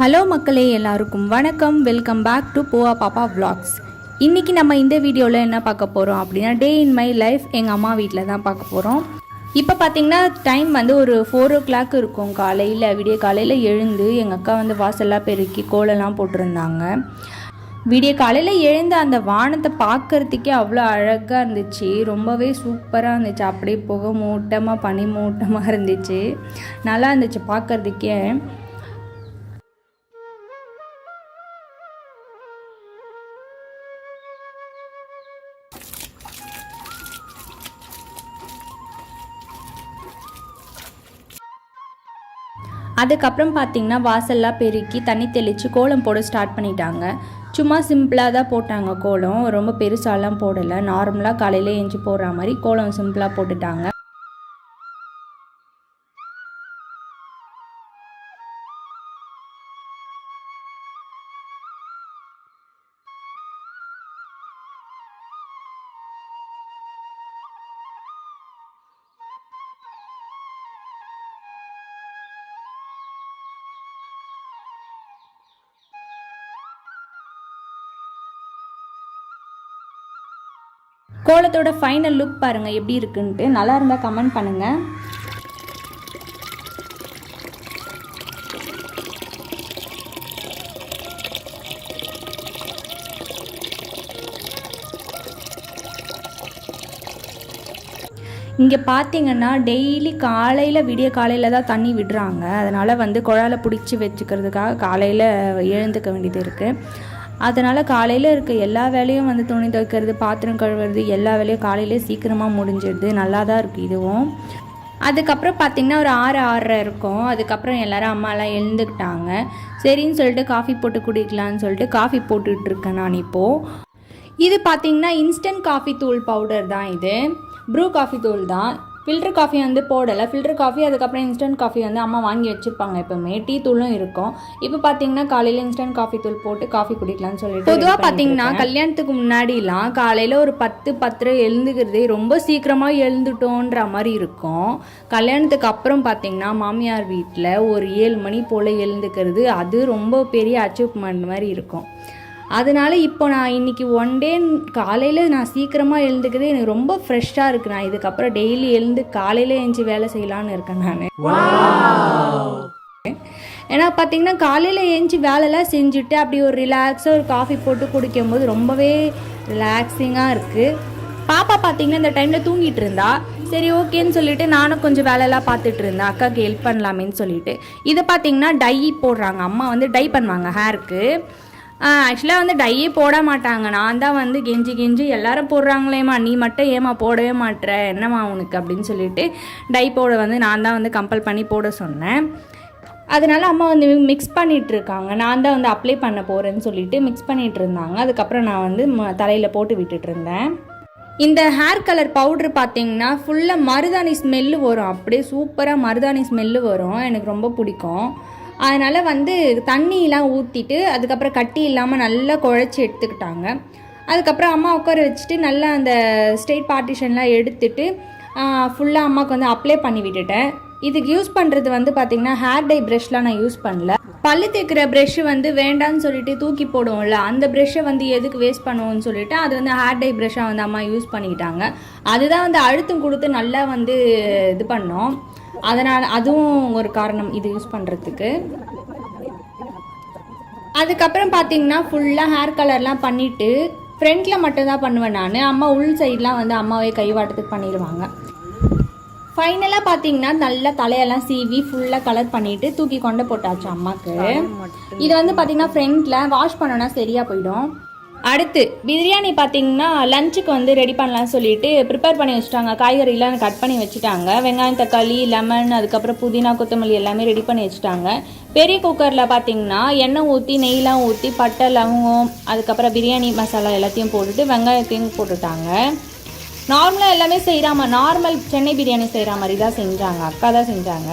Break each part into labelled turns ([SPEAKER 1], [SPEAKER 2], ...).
[SPEAKER 1] Hello மக்களே எல்லாருக்கும் வணக்கம். வெல்கம் பேக் டு போவா பாப்பா vlogs. இன்றைக்கி நம்ம இந்த வீடியோவில் என்ன பார்க்க போகிறோம் அப்படின்னா டே இன் மை லைஃப் எங்கள் அம்மா வீட்டில் தான் பார்க்க போகிறோம் இப்போ பார்த்தீங்கன்னா டைம் வந்து ஒரு ஃபோர் ஓ கிளாக் இருக்கும். காலையில் விடிய காலையில் எழுந்து எங்கள் அக்கா வந்து வாசல்லாம் பெருக்கி கோலம்லாம் போட்டிருந்தாங்க. விடிய காலையில் எழுந்து அந்த வானத்தை பார்க்கறதுக்கே அவ்வளோ அழகாக இருந்துச்சு. ரொம்பவே சூப்பராக இருந்துச்சு. அப்படியே புகை மூட்டமாக பனி மூட்டமாக இருந்துச்சு. நல்லா இருந்துச்சு பார்க்கறதுக்கே. அதுக்கப்புறம் பார்த்தீங்கன்னா வாசல்லாம் பெருக்கி தண்ணி தெளித்து கோலம் போட ஸ்டார்ட் பண்ணிட்டாங்க. சும்மா சிம்பிளாக தான் போட்டாங்க கோலம். ரொம்ப பெருசாலாம் போடலை. நார்மலாக காலையில் எஞ்சி போடுற மாதிரி கோலம் சிம்பிளாக போட்டுட்டாங்க. கோலத்தோட ஃபைனல் லுக் பாருங்கள் எப்படி இருக்குன்ட்டு. நல்லா இருந்தால் கமெண்ட் பண்ணுங்கள் இங்கே பார்த்தீங்கன்னா டெய்லி காலையில் விடிய காலையில் தான் தண்ணி விடுறாங்க. அதனால் வந்து குழாயில் பிடிச்சி வச்சுக்கிறதுக்காக காலையில் எழுந்துக்க வேண்டியது இருக்குது அதனால் காலையில் இருக்க எல்லா வேலையும் வந்து துணி துவைக்கிறது பாத்திரம் கழுவுறது எல்லா வேலையும் காலையிலே சீக்கிரமாக முடிஞ்சிடுது நல்லா தான் இருக்குது இதுவும். அதுக்கப்புறம் பார்த்திங்கன்னா ஒரு ஆறு ஆறரை இருக்கும். அதுக்கப்புறம் எல்லாரும் அம்மாலாம் எழுந்துக்கிட்டாங்க. சரின்னு சொல்லிட்டு காஃபி போட்டு குடிக்கலான்னு சொல்லிட்டு காஃபி போட்டுட்ருக்கேன் நான் இப்போது இது பார்த்தீங்கன்னா இன்ஸ்டன்ட் காஃபி தூள் பவுடர் தான் இது. ப்ரூ காஃபி தூள் தான். ஃபில்டர் காஃபி வந்து போடலை. ஃபில்டர் காஃபி அதுக்கப்புறம் இன்ஸ்டன்ட் காஃபி வந்து அம்மா வாங்கி வச்சுருப்பாங்க. எப்போவுமே டீ தூளும் இருக்கும். இப்போ பார்த்தீங்கன்னா காலையில் இன்ஸ்டன்ட் காஃபி தூள் போட்டு காஃபி குடிக்கலாம்னு சொல்லிட்டு பொதுவாக பார்த்தீங்கன்னா கல்யாணத்துக்கு முன்னாடிலாம் காலையில் ஒரு பத்து பத்தரை எழுந்துக்கிறதே ரொம்ப சீக்கிரமாக எழுந்துட்டோன்ற மாதிரி இருக்கும். கல்யாணத்துக்கு அப்புறம் பார்த்தீங்கன்னா மாமியார் வீட்டில் ஒரு ஏழு மணி போல் எழுந்துக்கிறது அது ரொம்ப பெரிய அச்சீவ்மெண்ட் மாதிரி இருக்கும். அதனால இப்போ நான் இன்னைக்கு ஒன் டே காலையில் நான் சீக்கிரமாக எழுந்துக்கிறது எனக்கு ரொம்ப ஃப்ரெஷ்ஷாக இருக்குது நான் இதுக்கப்புறம் டெய்லி எழுந்து காலையில் எழுந்து வேலை செய்யலான்னு இருக்கேன் நான். ஏன்னா பார்த்தீங்கன்னா காலையில் ஏஞ்சி வேலைலாம் செஞ்சுட்டு அப்படி ஒரு ரிலாக்ஸாக ஒரு காஃபி போட்டு குடிக்கும்போது ரொம்பவே ரிலாக்ஸிங்காக இருக்குது பாப்பா பார்த்தீங்கன்னா இந்த டைமில் தூங்கிட்டு இருந்தா. சரி ஓகேன்னு சொல்லிட்டு நானும் கொஞ்சம் வேலையெல்லாம் பார்த்துட்டு இருந்தேன். அக்காவுக்கு ஹெல்ப் பண்ணலாமேன்னு சொல்லிட்டு. இதை பார்த்தீங்கன்னா டை போடுறாங்க. அம்மா வந்து டை பண்ணுவாங்க ஹேருக்கு ஆக்சுவலாக வந்து டையே போட மாட்டாங்க. நான் தான் வந்து கெஞ்சி கெஞ்சி எல்லாரும் போடுறாங்களேம்மா நீ மட்டும் ஏமா போடவே மாட்ற? என்னம்மா உனக்கு? அப்படின்னு சொல்லிட்டு டை போட வந்து நான் தான் வந்து கம்பல் பண்ணி போட சொன்னேன். அதனால் அம்மா வந்து மிக்ஸ் பண்ணிகிட்ருக்காங்க நான் தான் வந்து அப்ளை பண்ண போகிறேன்னு சொல்லிட்டு மிக்ஸ் பண்ணிகிட்டு இருந்தாங்க அதுக்கப்புறம் நான் வந்து தலையில் போட்டு விட்டுட்டு இருந்தேன் இந்த ஹேர் கலர் பவுட்ரு பார்த்தீங்கன்னா ஃபுல்லாக மருதாணி ஸ்மெல்லு வரும். அப்படியே சூப்பராக மருதாணி ஸ்மெல்லு வரும். எனக்கு ரொம்ப பிடிக்கும். அதனால் வந்து தண்ணியெலாம் ஊற்றிட்டு அதுக்கப்புறம் கட்டி இல்லாமல் நல்லா குழச்சி எடுத்துக்கிட்டாங்க. அதுக்கப்புறம் அம்மா உட்கார வச்சுட்டு நல்லா அந்த ஸ்டேட் பார்ட்டிஷன்லாம் எடுத்துட்டு ஃபுல்லாக அம்மாவுக்கு வந்து அப்ளை பண்ணி விட்டுட்டேன். இதுக்கு யூஸ் பண்ணுறது வந்து பார்த்திங்கன்னா ஹேர் டை ப்ரெஷ்லாம் நான் யூஸ் பண்ணல. பல்லு தேய்க்கிற ப்ரெஷ்ஷு வந்து வேண்டான்னு சொல்லிட்டு தூக்கி போடுவோம்ல அந்த ப்ரெஷ்ஷை வந்து எதுக்கு வேஸ்ட் பண்ணுவோம்னு சொல்லிட்டு அது வந்து ஹேர் டை ப்ரெஷ்ஷாக வந்து அம்மா யூஸ் பண்ணிக்கிட்டாங்க. அதுதான் வந்து அழுத்தம் கொடுத்து நல்லா வந்து இது பண்ணோம். அதனால் அதுவும் ஒரு காரணம் இது யூஸ் பண்ணுறதுக்கு அதுக்கப்புறம் பார்த்தீங்கன்னா ஃபுல்லாக ஹேர் கலர்லாம் பண்ணிவிட்டு ஃப்ரண்ட்டில் மட்டும்தான் பண்ணுவேன் நான். அம்மா உள் சைட்லாம் வந்து அம்மாவே கைவாட்டத்துக்கு பண்ணிடுவாங்க. ஃபைனலாக பார்த்தீங்கன்னா நல்லா தலையெல்லாம் சீவி ஃபுல்லாக கலர் பண்ணிட்டு தூக்கி கொண்டு போட்டாச்சு அம்மாவுக்கு இது வந்து பார்த்தீங்கன்னா ஃப்ரண்ட்டில் வாஷ் பண்ணோன்னா சரியாக போயிடும். அடுத்து பிரியாணி பார்த்தீங்கன்னா லஞ்சுக்கு வந்து ரெடி பண்ணலாம்னு சொல்லிட்டு ப்ரிப்பேர் பண்ணி வச்சுட்டாங்க. காய்கறிலாம் கட் பண்ணி வச்சுட்டாங்க. வெங்காயம் தக்காளி லெமன் அதுக்கப்புறம் புதினா கொத்தமல்லி எல்லாமே ரெடி பண்ணி வச்சுட்டாங்க. பெரிய குக்கரில் பார்த்தீங்கன்னா எண்ணெய் ஊற்றி நெய்லாம் ஊற்றி பட்டை லவங்கம் அதுக்கப்புறம் பிரியாணி மசாலா எல்லாத்தையும் போட்டுட்டு வெங்காயத்தையும் போட்டுட்டாங்க. நார்மலாக எல்லாமே செய்கிற மாதிரி நார்மல் சென்னை பிரியாணி செய்கிற மாதிரி தான் செஞ்சாங்க. அக்கா தான் செஞ்சாங்க.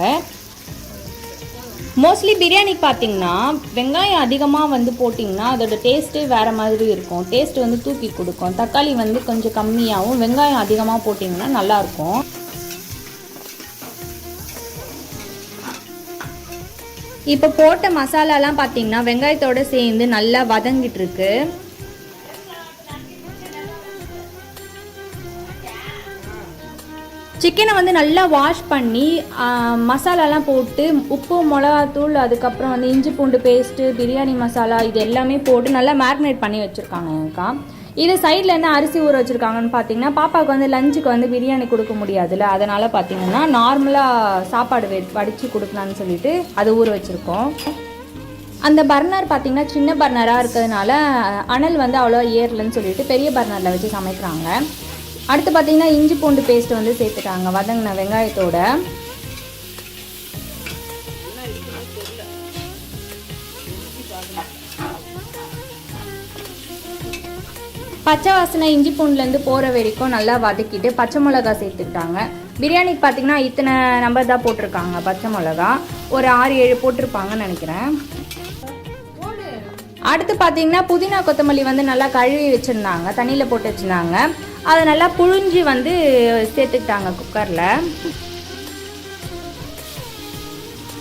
[SPEAKER 1] மோஸ்ட்லி பிரியாணி பார்த்தீங்கன்னா வெங்காயம் அதிகமாக வந்து போட்டிங்கன்னா அதோட டேஸ்ட்டே வேறு மாதிரி இருக்கும். டேஸ்ட் வந்து தூக்கி கொடுக்கும். தக்காளி வந்து கொஞ்சம் கம்மியாகவும் வெங்காயம் அதிகமாக போட்டிங்கன்னா நல்லாயிருக்கும். இப்போ போட்ட மசாலாலாம் பார்த்தீங்கன்னா வெங்காயத்தோடு சேர்ந்து நல்லா வதங்கிட்டு இருக்கு. சிக்கனை வந்து நல்லா வாஷ் பண்ணி மசாலாலாம் போட்டு உப்பு மிளகாத்தூள் அதுக்கப்புறம் வந்து இஞ்சி பூண்டு பேஸ்ட்டு பிரியாணி மசாலா இது எல்லாமே போட்டு நல்லா மேரினேட் பண்ணி வச்சுருக்காங்க எனக்கா இது சைடில் என்ன அரிசி ஊற வச்சுருக்காங்கன்னு பார்த்தீங்கன்னா பாப்பாவுக்கு வந்து லஞ்சுக்கு வந்து பிரியாணி கொடுக்க முடியாதுல்ல. அதனால் பார்த்தீங்கன்னா நார்மலாக சாப்பாடு வெ வடித்து கொடுக்கலான்னு சொல்லிட்டு அது ஊற வச்சுருக்கோம். அந்த பர்னர் பார்த்தீங்கன்னா சின்ன பர்னராக இருக்கிறதுனால அனல் வந்து அவ்வளோ ஏறலன்னு சொல்லிட்டு பெரிய பர்னரில் வச்சு சமைக்கிறாங்க. அடுத்து பார்த்தீங்கன்னா இஞ்சி பூண்டு பேஸ்ட் வந்து சேர்த்துட்டாங்க. வதங்கின வெங்காயத்தோட. பச்சை வாசனை இஞ்சி பூண்டுலேருந்து போகிற வரைக்கும் நல்லா வதக்கிட்டு பச்சை மிளகா சேர்த்துக்கிட்டாங்க. பிரியாணிக்கு பார்த்தீங்கன்னா இத்தனை நம்பர் தான் போட்டிருக்காங்க. பச்சை மிளகா ஒரு ஆறு ஏழு போட்டிருப்பாங்கன்னு நினைக்கிறேன். அடுத்து பார்த்தீங்கன்னா புதினா கொத்தமல்லி வந்து நல்லா கழுவி வச்சுருந்தாங்க. தண்ணியில் போட்டு வச்சுருந்தாங்க. அதை நல்லா புழிஞ்சு வந்து சேர்த்துக்கிட்டாங்க குக்கரில்.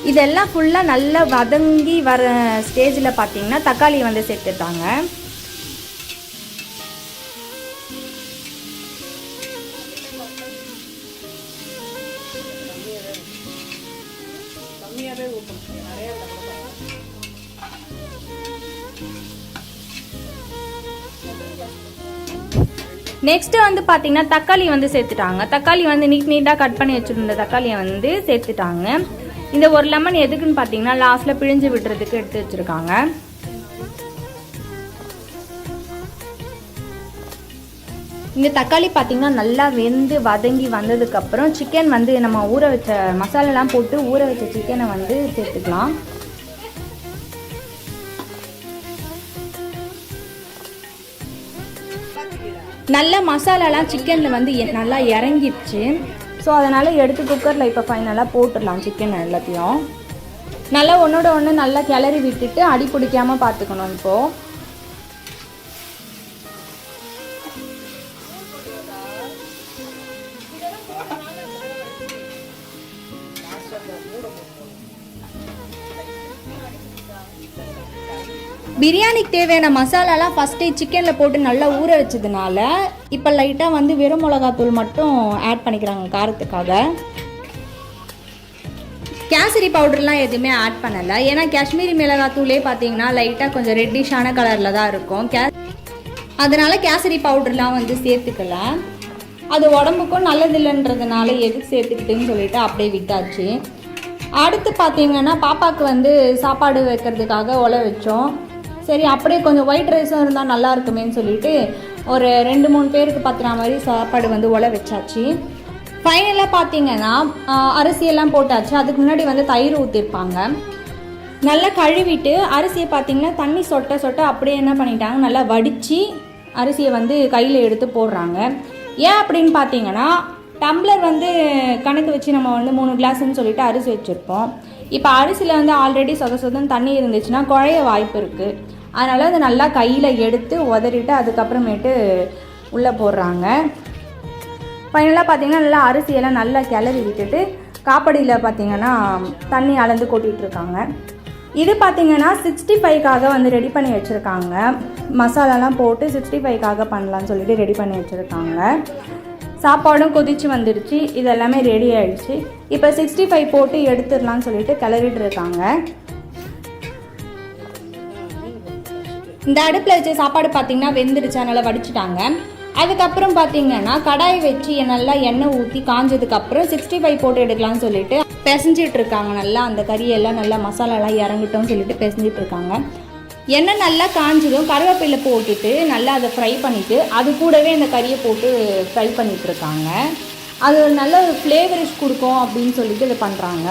[SPEAKER 1] இதெல்லாம் ஃபுல்லாக நல்லா வதங்கி வர ஸ்டேஜில் பார்த்தீங்கன்னா தக்காளி வந்து சேர்த்துட்டாங்க. நெக்ஸ்ட்டு வந்து பார்த்தீங்கன்னா தக்காளி வந்து சேர்த்துட்டாங்க. தக்காளி வந்து நீட் நீட்டாக கட் பண்ணி வச்சுருந்த தக்காளியை வந்து சேர்த்துட்டாங்க. இந்த ஒரு லெமன் எதுக்குன்னு பார்த்தீங்கன்னா லாஸ்ட்டில் பிழிஞ்சு விடுறதுக்கு எடுத்து வச்சுருக்காங்க. இந்த தக்காளி பார்த்தீங்கன்னா நல்லா வெந்து வதங்கி வந்ததுக்கப்புறம் சிக்கன் வந்து நம்ம ஊற வச்ச மசாலாலாம் போட்டு ஊற வச்ச சிக்கனை வந்து சேர்த்துக்கலாம். நல்ல மசாலாலாம் சிக்கனில் வந்து எ- நல்லா இறங்கிடுச்சு. ஸோ அதனால் எடுத்து குக்கரில் இப்போ ஃபைனலாக போட்டுடலாம் சிக்கன் எல்லாத்தையும். நல்லா ஒன்றோட ஒன்று நல்லா கிளறி விட்டுட்டு அடி பிடிக்காமல் பார்த்துக்கணும் இப்போது பிரியாணிக்கு தேவையான மசாலாலாம் ஃபஸ்ட்டு சிக்கனில் போட்டு நல்லா ஊற வச்சதுனால இப்போ லைட்டாக வந்து வெறும் மிளகாத்தூள் மட்டும் ஆட் பண்ணிக்கிறாங்க காரத்துக்காக. கேசரி பவுடர்லாம் எதுவுமே ஆட் பண்ணலை. ஏன்னா காஷ்மீரி மிளகாத்தூளே பார்த்தீங்கன்னா லைட்டாக கொஞ்சம் ரெட்டிஷான கலரில் தான் இருக்கும். கே அதனால் கேசரி பவுடர்லாம் வந்து சேர்த்துக்கல. அது உடம்புக்கும் நல்லதில்லைன்றதுனால எதுக்கு சேர்த்துக்கிட்டுன்னு சொல்லிட்டு அப்படியே விட்டாச்சு. அடுத்து பார்த்தீங்கன்னா பாப்பாவுக்கு வந்து சாப்பாடு வைக்கிறதுக்காக உழ வச்சோம். சரி அப்படியே கொஞ்சம் ஒயிட் ரைஸும் இருந்தால் நல்லா இருக்குமேன்னு சொல்லிட்டு ஒரு ரெண்டு மூணு பேருக்கு பத்துற மாதிரி சாப்பாடு வந்து உல வச்சாச்சு. ஃபைனலாக பார்த்தீங்கன்னா அரிசியெல்லாம் போட்டாச்சு. அதுக்கு முன்னாடி வந்து தயிர் ஊற்றிருப்பாங்க நல்லா கழுவிட்டு அரிசியை பார்த்தீங்கன்னா தண்ணி சொட்ட சொட்ட அப்படியே என்ன பண்ணிட்டாங்க நல்லா வடித்து அரிசியை வந்து கையில் எடுத்து போடுறாங்க. ஏன் அப்படின்னு பார்த்தீங்கன்னா டம்ளர் வந்து கணக்கு வச்சு நம்ம வந்து மூணு கிளாஸ்ன்னு சொல்லிட்டு அரிசி வச்சுருப்போம். இப்போ அரிசியில் வந்து ஆல்ரெடி சொத சொதன்னு தண்ணி இருந்துச்சுன்னா குழைய வாய்ப்பு இருக்குது அதனால் அதை நல்லா கையில் எடுத்து உதறிட்டு அதுக்கப்புறமேட்டு உள்ளே போடுறாங்க. ஃபைனலாக பார்த்திங்கன்னா நல்லா அரிசியெல்லாம் நல்லா கிளறி விட்டுட்டு காப்படியில் பார்த்திங்கன்னா தண்ணி அளந்து கொட்டிகிட்ருக்காங்க இது பார்த்திங்கன்னா சிக்ஸ்டி ஃபைவ்க்காக வந்து ரெடி பண்ணி வச்சுருக்காங்க. மசாலாலாம் போட்டு சிக்ஸ்டி ஃபைவ்க்காக பண்ணலான்னு சொல்லிட்டு ரெடி பண்ணி வச்சுருக்காங்க. சாப்பாடும் கொதிச்சு வந்துடுச்சு இது எல்லாமே ரெடி ஆகிடுச்சு இப்போ சிக்ஸ்டி ஃபைவ் போட்டு எடுத்துடலான்னு சொல்லிட்டு கிளறிட்டு இருக்காங்க. இந்த அடுப்பில் வச்ச சாப்பாடு பார்த்தீங்கன்னா வெந்துடுச்சு. அதனால் வடிச்சிட்டாங்க. அதுக்கப்புறம் பார்த்தீங்கன்னா கடாயை வச்சு நல்லா எண்ணெய் ஊற்றி காஞ்சதுக்கப்புறம் சிக்ஸ்டி ஃபைவ் போட்டு எடுக்கலாம்னு சொல்லிட்டு பிசைஞ்சிட்டு இருக்காங்க. நல்லா அந்த கறியெல்லாம் நல்லா மசாலாலாம் இறங்கிட்டோம்னு சொல்லிட்டு பிசைஞ்சிட்டு இருக்காங்க. எண்ணெய் நல்லா காஞ்சதும் கருவேப்பிலை போட்டுட்டு நல்லா அதை ஃப்ரை பண்ணிவிட்டு அது கூடவே அந்த கறியை போட்டு ஃப்ரை பண்ணிகிட்ருக்காங்க அது ஒரு நல்ல ஒரு ஃப்ளேவரிஷ் கொடுக்கும் அப்படின்னு சொல்லிட்டு இதை பண்ணுறாங்க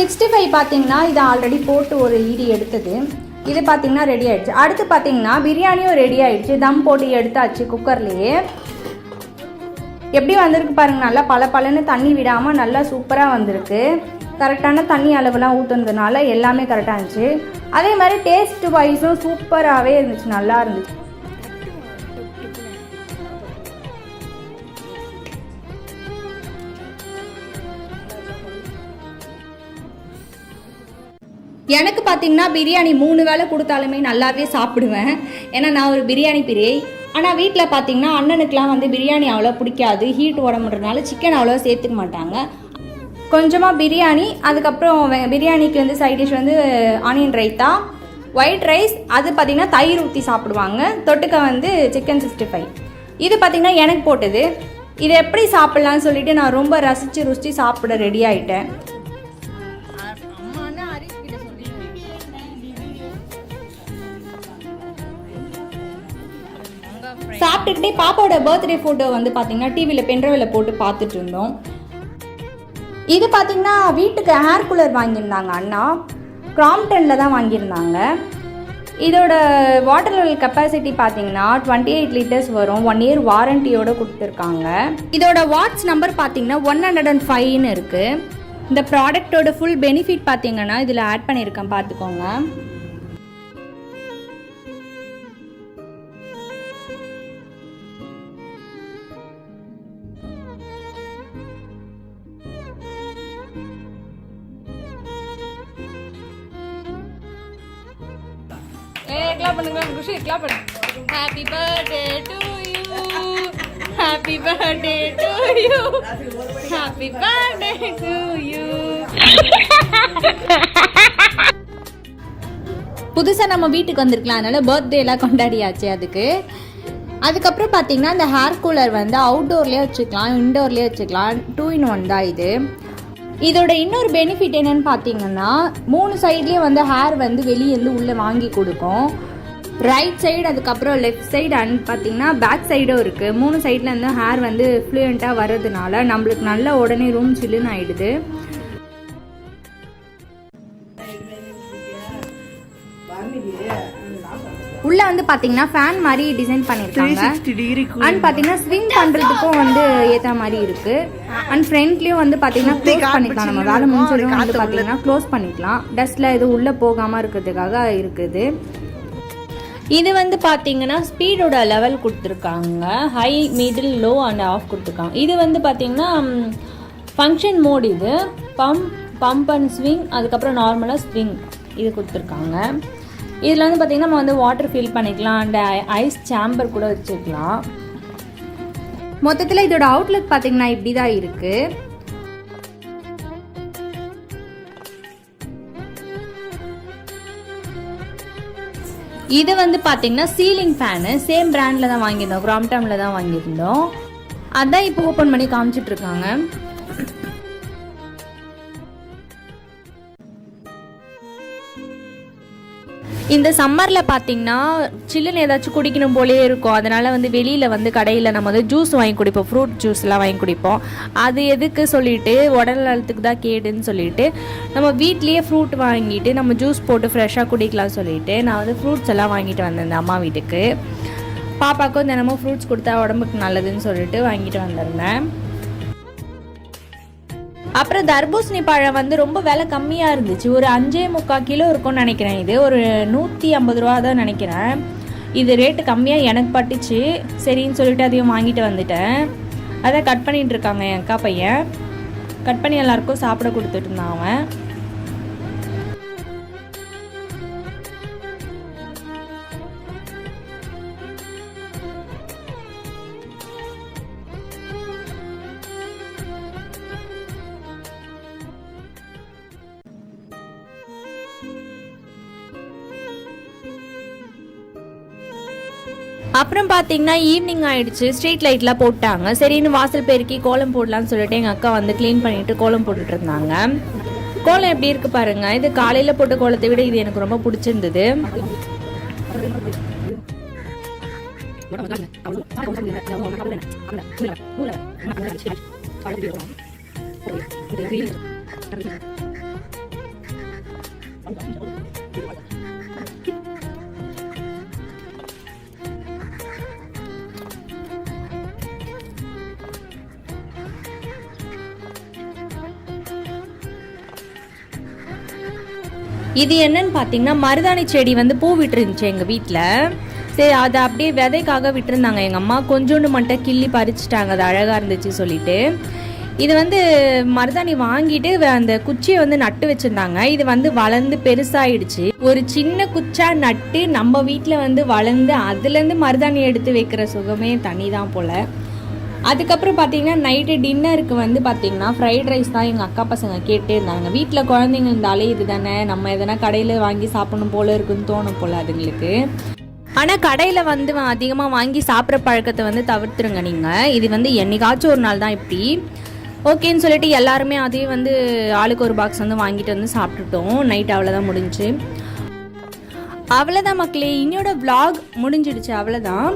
[SPEAKER 1] சிக்ஸ்டி ஃபைவ் பார்த்தீங்கன்னா இது ஆல்ரெடி போட்டு ஒரு ஈடி எடுத்தது. இது பார்த்தீங்கன்னா ரெடி ஆயிடுச்சு. அடுத்து பார்த்தீங்கன்னா பிரியாணியும் ரெடி ஆயிடுச்சு. தம் போட்டு எடுத்தாச்சு குக்கர்லேயே எப்படி வந்திருக்கு பாருங்கள் நல்லா பல பலன்னு தண்ணி விடாமல் நல்லா சூப்பராக வந்திருக்கு. கரெக்டான தண்ணி அளவுலாம் ஊற்றுனதுனால எல்லாமே கரெக்டாக இருந்துச்சு. அதே மாதிரி டேஸ்ட் வைஸும் சூப்பராகவே இருந்துச்சு. நல்லா இருந்துச்சு. எனக்கு பார்த்தீங்கன்னா பிரியாணி மூணு வேளை கொடுத்தாலுமே நல்லாவே சாப்பிடுவேன். ஏன்னா நான் ஒரு பிரியாணி பிரியை ஆனால் வீட்டில் பார்த்தீங்கன்னா அண்ணனுக்குலாம் வந்து பிரியாணி அவ்வளோ பிடிக்காது. ஹீட் உடம்புறதுனால சிக்கன் அவ்வளோ சேர்த்துக்க மாட்டாங்க. கொஞ்சமாக பிரியாணி அதுக்கப்புறம் பிரியாணிக்கு வந்து சைட் டிஷ் வந்து ஆனியன் ரைத்தா ஒயிட் ரைஸ் அது பார்த்திங்கன்னா தயிர் ஊற்றி சாப்பிடுவாங்க. தொட்டுக்க வந்து சிக்கன் சிக்ஸ்டி ஃபைவ் இது பார்த்திங்கன்னா எனக்கு போட்டது. இது எப்படி சாப்பிட்லான்னு சொல்லிட்டு நான் ரொம்ப ரசித்து ருசித்து சாப்பிட ரெடி ஆகிட்டேன் ஆயிட்டேன் சாப்பிட்டுக்கிட்டே பாப்பாவோட பர்த்டே ஃபோட்டோ வந்து பார்த்தீங்கன்னா டிவியில் பென்ட்ரைவில் போட்டு பார்த்துட்டு இருந்தோம். இது பார்த்தீங்கன்னா வீட்டுக்கு ஹேர் கூலர் வாங்கியிருந்தாங்க அண்ணா. கிராம்டனில் தான் வாங்கியிருந்தாங்க. இதோட வாட்டர் லெவல் கெப்பாசிட்டி பார்த்தீங்கன்னா டுவெண்ட்டி எயிட் லிட்டர்ஸ் வரும் ஒன் இயர் வாரண்டியோட கொடுத்துருக்காங்க. இதோட வாட்ஸ் நம்பர் பார்த்தீங்கன்னா ஒன் ஹண்ட்ரட் அண்ட் ஃபைவ்னு இருக்குது இந்த ப்ராடக்ட்டோட ஃபுல் பெனிஃபிட் பார்த்தீங்கன்னா இதில் ஆட் பண்ணியிருக்கேன் பார்த்துக்கோங்க
[SPEAKER 2] பண்ணுங்க கிளாப் பண்ணுங்க happy birthday to you happy birthday to you happy birthday to you
[SPEAKER 1] புதுசாக நம்ம வீட்டுக்கு வந்திருக்கலாம். அதனால பர்த்டே எல்லாம் கொண்டாடியாச்சு அதுக்கு. அதுக்கப்புறம் பார்த்தீங்கன்னா இந்த ஹேர் கூலர் வந்து அவுட்டோர்லேயே வச்சுக்கலாம் இன்டோர்லேயே வச்சுக்கலாம். டூ இன் ஒன் தான் இது. இதோட இன்னொரு பெனிஃபிட் என்னன்னு பார்த்தீங்கன்னா மூணு சைட்லேயும் வந்து ஹேர் வந்து வெளியே இருந்து உள்ளே வாங்கி கொடுக்கும். ரைட் சைடு அதுக்கப்புறம் லெஃப்ட் சைடு அண்ட் பார்த்தீங்கன்னா பேக் சைடும் இருக்குது மூணு சைடில் இருந்து ஹேர் வந்து ஃப்ளூயண்ட்டாக வர்றதுனால நம்மளுக்கு நல்ல உடனே ரூம் சில்லுன்னு ஆயிடுது. உள்ள வந்து பாத்தீங்கன்னா ஃபேன் மாதிரி டிசைன் பண்ணிருக்காங்க. அண்ட் பாத்தீங்கன்னா ஸ்விங் பண்றதுக்கும் வந்து ஏத்த மாதிரி இருக்கு. அண்ட் ஃப்ரண்ட்லயும் வந்து பாத்தீங்கன்னா க்ளோஸ் பண்ணிக்கலாம். நம்ம வேலை முடிஞ்சதும் வந்து பாத்தீங்கன்னா க்ளோஸ் பண்ணிக்கலாம். டஸ்ட்ல எதுவும் உள்ள போகாம இருக்கிறதுக்காக இருக்குது. இது வந்து பார்த்தீங்கன்னா ஸ்பீடோட லெவல் கொடுத்துருக்காங்க. High middle low and off கொடுத்துருக்காங்க. இது வந்து பார்த்தீங்கன்னா ஃபங்க்ஷன் மோட் இது. பம்ப் பம்ப் அண்ட் ஸ்விங் அதுக்கப்புறம் நார்மலாக ஸ்விங் இது கொடுத்துருக்காங்க. இதில் வந்து பார்த்திங்கன்னா நம்ம வந்து வாட்டர் ஃபில் பண்ணிக்கலாம். அண்ட் ஐஸ் சாம்பர் கூட வச்சுக்கலாம். மொத்தத்தில் இதோட அவுட்லுக் பார்த்தீங்கன்னா இப்படி தான் இருக்குது இது வந்து பார்த்தீங்கன்னா சீலிங் ஃபேனு சேம் பிராண்டில் தான் வாங்கியிருந்தோம். கிராம்டாமில் தான் வாங்கியிருந்தோம். அதான் இப்போ ஓப்பன் பண்ணி காமிச்சிட்டு இந்த சம்மரில் பார்த்தீங்கன்னா சில்லுன்னு ஏதாச்சும் குடிக்கணும் போலே இருக்கும். அதனால் வந்து வெளியில் வந்து கடையில் நம்ம வந்து ஜூஸ் வாங்கி குடிப்போம். ஃப்ரூட் ஜூஸ்லாம் வாங்கி குடிப்போம். அது எதுக்கு சொல்லிட்டு உடல் நலத்துக்கு தான் கேடுன்னு சொல்லிட்டு நம்ம வீட்லேயே ஃப்ரூட் வாங்கிட்டு நம்ம ஜூஸ் போட்டு ஃப்ரெஷ்ஷாக குடிக்கலாம் சொல்லிட்டு நான் வந்து ஃப்ரூட்ஸ் எல்லாம் வாங்கிட்டு வந்திருந்தேன் அம்மா வீட்டுக்கு. பாப்பாவுக்கும் தினமும் ஃப்ரூட்ஸ் கொடுத்தா உடம்புக்கு நல்லதுன்னு சொல்லிட்டு வாங்கிட்டு வந்திருந்தேன். அப்புறம் தர்பூசணி பழம் வந்து ரொம்ப விலை கம்மியாக இருந்துச்சு. ஒரு அஞ்சே முக்கால் கிலோ இருக்கும்னு நினைக்கிறேன் இது. ஒரு நூற்றி ஐம்பது ரூபா தான் நினைக்கிறேன். இது ரேட்டு கம்மியாக எனக்கு பட்டுச்சு. சரின்னு சொல்லிட்டு அதையும் வாங்கிட்டு வந்துட்டேன். அதை கட் பண்ணிகிட்டு இருக்காங்க என் அக்கா பையன். கட் பண்ணி எல்லாருக்கும் சாப்பிட கொடுத்துட்டு இருந்தான் அவன். அப்புறம் பார்த்தீங்கன்னா ஈவினிங் ஆயிடுச்சு. ஸ்ட்ரீட் லைட்லாம் போட்டாங்க. சரின்னு வாசல் பெருக்கி கோலம் போடலான்னு சொல்லிட்டு எங்கள் அக்கா வந்து க்ளீன் பண்ணிட்டு கோலம் போட்டுட்டு இருந்தாங்க. கோலம் எப்படி இருக்கு பாருங்க. இது காலையில் போட்ட கோலத்தை விட இது எனக்கு ரொம்ப பிடிச்சிருந்தது. Thank you. இது என்னன்னு பார்த்தீங்கன்னா மருதாணி செடி வந்து பூ விட்டுருந்துச்சு எங்கள் வீட்டில் சரி அதை அப்படியே விதைக்காக விட்டுருந்தாங்க. எங்கள் அம்மா கொஞ்சோண்டு மட்டும் கிள்ளி பறிச்சிட்டாங்க. அது அழகாக இருந்துச்சு சொல்லிட்டு. இது வந்து மருதாணி வாங்கிட்டு வ- அந்த குச்சியை வந்து நட்டு வச்சுருந்தாங்க. இது வந்து வளர்ந்து பெருசாகிடுச்சு ஒரு சின்ன குச்சா நட்டு நம்ம வீட்டில் வந்து வளர்ந்து அதுலேருந்து மருதாணி எடுத்து வைக்கிற சுகமே தனி தான் போல். அதுக்கப்புறம் பார்த்தீங்கன்னா நைட்டு டின்னருக்கு வந்து பார்த்தீங்கன்னா ஃப்ரைட் ரைஸ் தான் எங்கள் அக்கா பசங்க கேட்டே இருந்தாங்க. வீட்டில் குழந்தைங்க இருந்தாலே இது தானே நம்ம எதனா கடையில் வாங்கி சாப்பிடணும் போல இருக்குன்னு தோணும் போல் அதுங்களுக்கு. ஆனால் கடையில் வந்து அதிகமாக வாங்கி சாப்பிட்ற பழக்கத்தை வந்து தவிர்த்துருங்க நீங்கள் இது வந்து என்னைக்காச்சும் ஒரு நாள் தான் இப்படி. ஓகேன்னு சொல்லிட்டு எல்லாருமே அதே வந்து ஆளுக்கு ஒரு பாக்ஸ் வந்து வாங்கிட்டு வந்து சாப்பிட்டுட்டோம். நைட் அவ்வளோதான் முடிஞ்சு. அவ்வளோதான் மக்களே இன்னோட vlog முடிஞ்சிடுச்சு. அவ்வளோதான்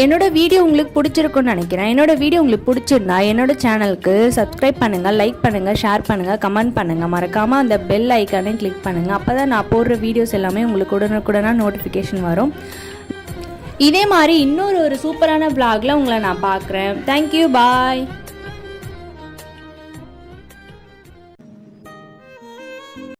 [SPEAKER 1] என்னோட வீடியோ உங்களுக்கு பிடிச்சிருக்குன்னு நினைக்கிறேன். என்னோட வீடியோ உங்களுக்கு பிடிச்சிருந்தா என்னோட சேனலுக்கு சப்ஸ்கிரைப் பண்ணுங்கள் லைக் பண்ணுங்கள் ஷேர் பண்ணுங்கள் கமெண்ட் பண்ணுங்கள் மறக்காமல் அந்த பெல் ஐக்கானே கிளிக் பண்ணுங்கள் அப்போ தான் நான் போடுற வீடியோஸ் எல்லாமே உங்களுக்கு உடனுக்குடனாக நோட்டிஃபிகேஷன் வரும். இதே மாதிரி இன்னொரு ஒரு சூப்பரான vlogல உங்களை நான் பார்க்குறேன். Thank you bye